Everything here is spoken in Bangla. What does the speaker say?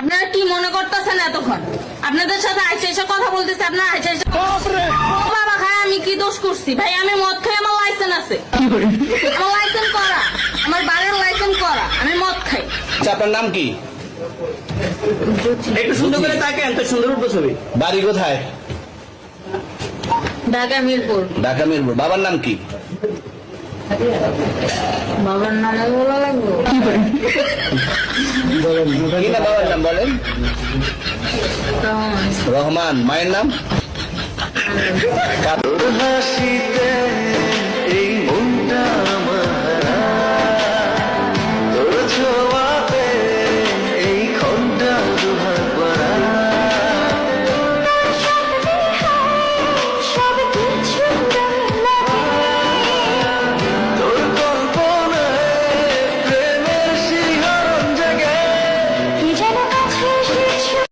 আপনারা কি মনে করতেছেন এতক্ষণ? আপনাদের সাথে আইসা এসে কথা বলতেছে আপনারা আইসা এসে বাবা খায় আমি কি দোষ করছি? ভাই আমি মদ খাই আমার লাইসেন্স আছে। আমার লাইসেন্স করা। আমার বাড়ির লাইসেন্স করা। আমি মদ খাই। আচ্ছা আপনার নাম কি? একটু সুন্দর করে তাকেন তো সুন্দর উঠবো ছবি। বাড়ি কোথায়? ঢাকা মিরপুর। ঢাকা মিরপুর। বাবার নাম কি? বাবার নামে বলা লাগবে। কি না বাবার নাম বলেন? রহমান। মায়ের নাম? হাসিতে যেন কাছে এসেছো